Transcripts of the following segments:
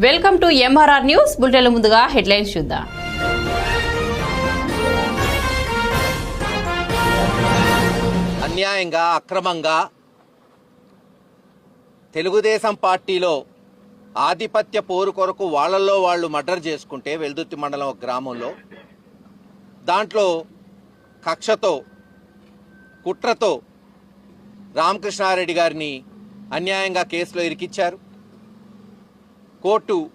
Welcome to MRR news bulletin ముందుగా headlines చూద్దాం. అన్యాయంగా అక్రమంగా తెలుగుదేశం పార్టీలో ఆధిపత్య పోరు కొరకు వాళ్ళల్లో వాళ్ళు మర్డర్ చేసుకుంటే వెల్దుర్తి మండలం ఒక గ్రామంలో దాంట్లో కక్షతో కుట్రతో రామకృష్ణారెడ్డి గారిని అన్యాయంగా కేసులో ఇరికిచ్చారు. కోర్టు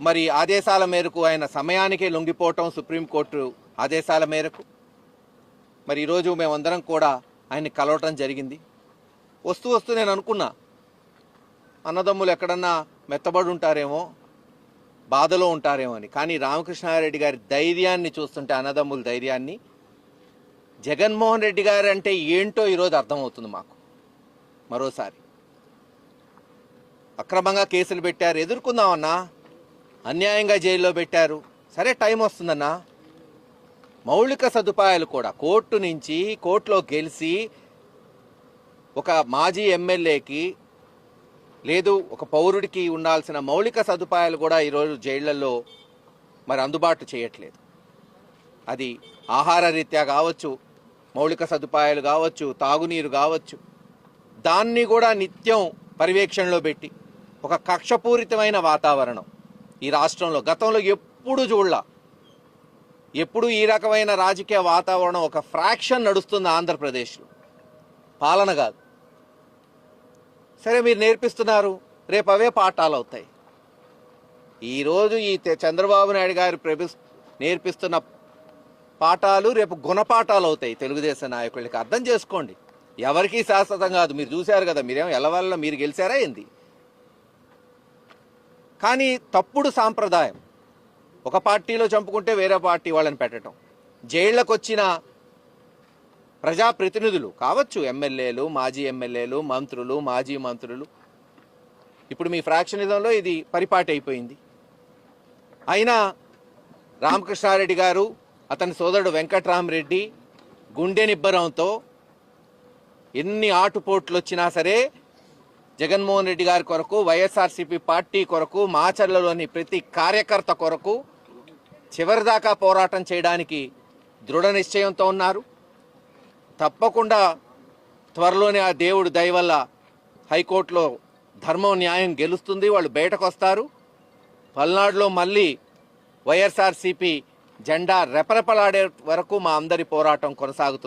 మరి ఆదేశాల మేరకు ఆయన సమయానికే లొంగిపోవటం సుప్రీంకోర్టు ఆదేశాల మేరకు. మరి ఈరోజు మేమందరం కూడా ఆయన్ని కలవటం జరిగింది. వస్తూ వస్తూ నేను అనుకున్నా అన్నదమ్ములు ఎక్కడన్నా మెత్తబడి ఉంటారేమో బాధలో ఉంటారేమో అని. కానీ రామకృష్ణారెడ్డి గారి ధైర్యాన్ని చూస్తుంటే అన్నదమ్ముల ధైర్యాన్ని జగన్మోహన్ రెడ్డి గారు అంటే ఏంటో ఈరోజు అర్థమవుతుంది మాకు. మరోసారి. అక్రమంగా కేసులు పెట్టారు. ఎదుర్కొందామన్నా అన్యాయంగా జైల్లో పెట్టారు. సరే టైం వస్తుందన్నా. మౌలిక సదుపాయాలు కూడా కోర్టు నుంచి కోర్టులో గెలిచి ఒక మాజీ ఎమ్మెల్యేకి లేదు ఒక పౌరుడికి ఉండాల్సిన మౌలిక సదుపాయాలు కూడా ఈరోజు జైళ్ళలో మరి అందుబాటు చేయట్లేదు. అది ఆహార రీత్యా కావచ్చు మౌలిక సదుపాయాలు కావచ్చు తాగునీరు కావచ్చు దాన్ని కూడా నిత్యం పర్యవేక్షణలో పెట్టి ఒక కక్షపూరితమైన వాతావరణం. ఈ రాష్ట్రంలో గతంలో ఎప్పుడు చూడలా. ఎప్పుడు ఈ రకమైన రాజకీయ వాతావరణం ఒక ఫ్రాక్షన్ నడుస్తుంది ఆంధ్రప్రదేశ్లో. పాలన కాదు. సరే మీరు నేర్పిస్తున్నారు. రేపు అవే పాఠాలు అవుతాయి. ఈరోజు ఈ తె- చంద్రబాబు నాయుడు గారు ప్రభి నేర్పిస్తున్న పాఠాలు రేపు గుణపాఠాలు అవుతాయి. తెలుగుదేశం నాయకులకి అర్థం చేసుకోండి. ఎవరికీ శాశ్వతం కాదు. మీరు చూశారు కదా మీరేం ఎలవల్ల మీరు గెలిచారా ఏంది? కానీ తప్పుడు సాంప్రదాయం. ఒక పార్టీలో చంపుకుంటే వేరే పార్టీ వాళ్ళని పెట్టడం. జైళ్ళకు వచ్చిన ప్రజాప్రతినిధులు కావచ్చు ఎమ్మెల్యేలు మాజీ ఎమ్మెల్యేలు మంత్రులు మాజీ మంత్రులు. ఇప్పుడు మీ ఫ్రాక్షనిజంలో ఇది పరిపాటి అయిపోయింది. అయినా రామకృష్ణారెడ్డి గారు అతని సోదరుడు వెంకట్రామరెడ్డి గుండె నిబ్బరంతో ఎన్ని ఆటుపోట్లు వచ్చినా సరే జగన్మోహన్ రెడ్డి గారి కొరకు వైఎస్ఆర్సీపీ పార్టీ కొరకు మాచర్లలోని ప్రతి కార్యకర్త కొరకు చివరిదాకా పోరాటం చేయడానికి దృఢ నిశ్చయంతో ఉన్నారు. తప్పకుండా త్వరలోనే ఆ దేవుడు దయ వల్ల హైకోర్టులో ధర్మం న్యాయం గెలుస్తుంది. వాళ్ళు బయటకు వస్తారు పల్నాడులో మళ్ళీ వైఎస్ఆర్సీపీ జెండా రెపరెపలాడే వరకు మా అందరి పోరాటం కొనసాగుతుంది.